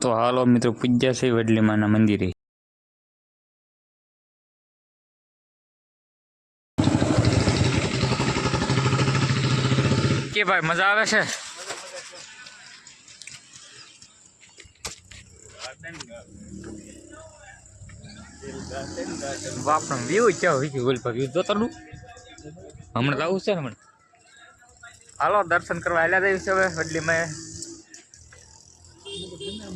તો હાલો મિત્રો પૂજ્યા છે વડલીમાના મંદિરે કે ભાઈ મજા આવે છે બાપનો વ્યૂ કેવો વિકી બોલ પર વ્યૂ જોતો નું હમણાં તો આવું છે ને હમણાં હાલો દર્શન કરવા આલ્યા જઈશ હવે વડલીમાં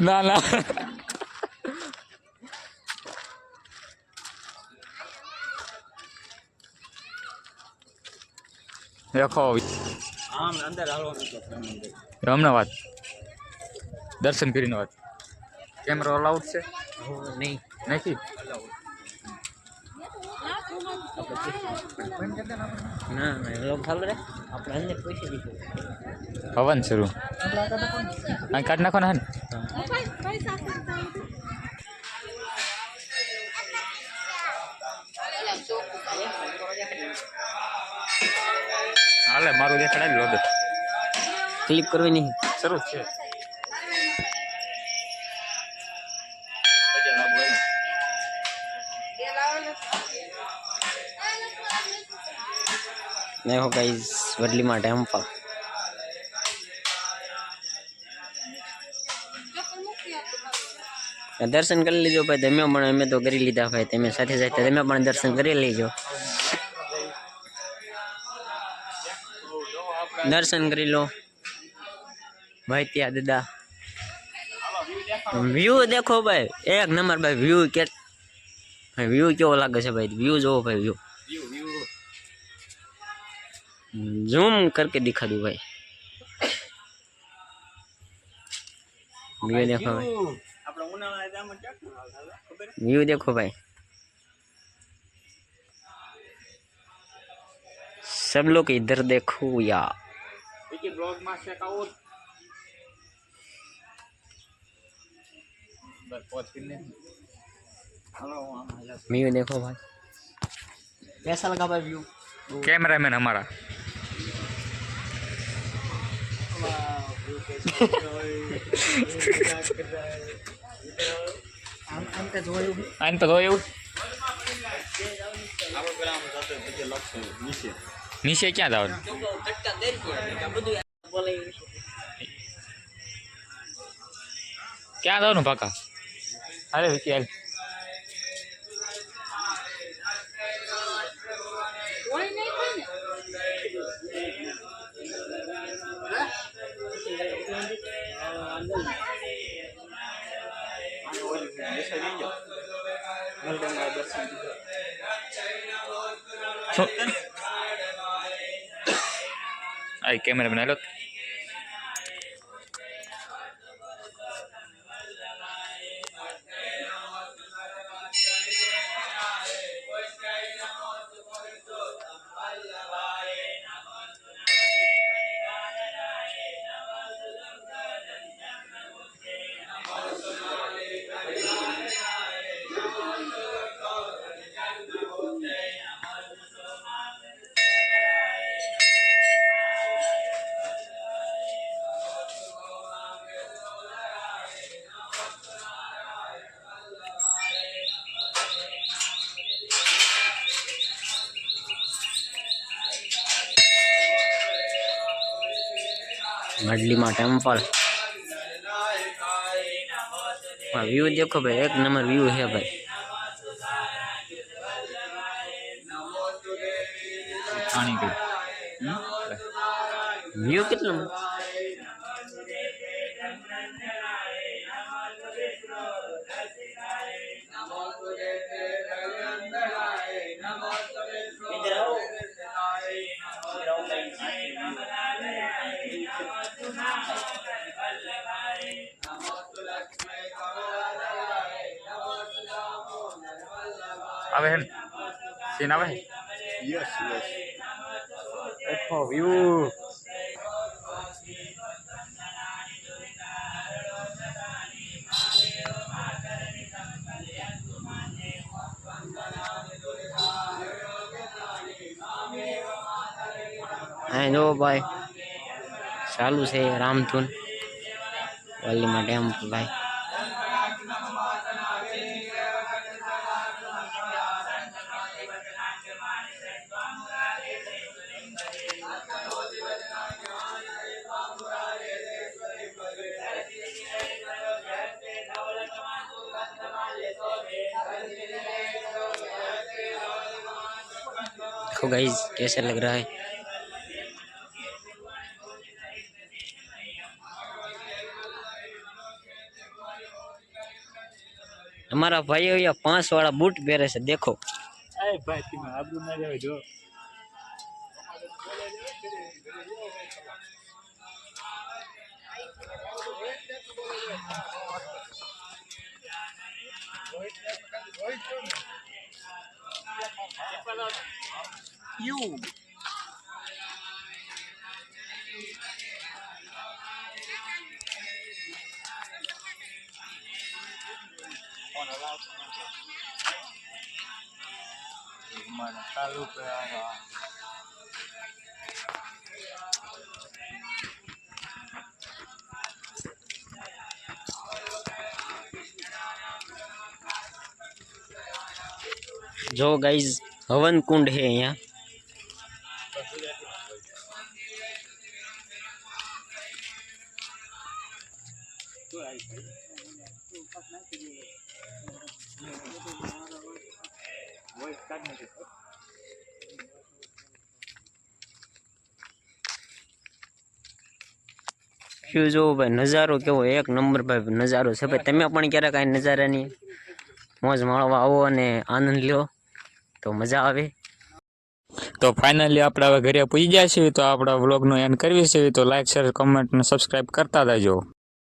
ના ના દેખો આમ અંદર આવવાનું દર્શન કરીને વાત કેમેરો અલાઉડ છે નહીં નથી ના ના એ લોકો ચાલુ રે. હવન શરૂ. અહીં કાઢ નાખો ને? હાલે મારું દેખાડાયેલું ક્લિક કરવી નહીં. શરૂ છે. જ છે મેં હો ગાઈઝ વડલીમાં ટેમ્પલ દર્શન કરી લીજો ભાઈ તમે પણ અમે તો કરી લીધા ભાઈ તમે સાથે સાથે તમે પણ દર્શન કરી લેજો દર્શન કરી લો ભાઈ ત્યાં દાદા વ્યૂ દેખો ભાઈ એક નંબર ભાઈ વ્યૂ કે વ્યૂ કેવો લાગે છે ભાઈ વ્યૂ જોવો ભાઈ વ્યૂ ઝૂમ करके दिखा दू भाई। व्यू देखो भाई। व्यू देखो भाई। सब लोग इधर देखो यार व्यू देखो भाई। कैसा लगा भाई व्यू कैमरामैन हमारा। એવું નીચે ક્યાં જવાનું? ક્યાં જવાનું પાકા? અરે Vicky Ay, qué me lo મડલીમાં ટેમ્પલ વ્યૂ દેખો ભાઈ એક નંબર વ્યૂ છે ભાઈ. પાણી વ્યૂ કેટલો? આવે હે ને સીન આવે હે યસ યસ દેખો વ્યૂ હા જો ભાઈ ચાલુ છે રામધૂન વલીમાં ડેમ ભાઈ देखो गाइज़ कैसा लग रहा है हमारा भाई या पाँच वाला बूट पहरे से, देखो Thank. You. Mana está lucrando. જો યુ મને ચાલુ કરા જો ગાઈઝ હવન કુંડ છે અહીંયા શું જોવો ભાઈ નજારો કેવો એક નંબર ભાઈ નજારો છે ભાઈ તમે પણ ક્યારેક કાંઈ નજારાની મોજ માણવા આવો અને આનંદ લ્યો તો મજા આવે. તો ફાઇનલી આપણે હવે ઘરે પૂજી ગયા છીએ તો આપણા વ્લોગનું એન્ડ કરવી છે તો લાઇક શેર કમેન્ટ અને સબસ્ક્રાઈબ કરતા રહેજો.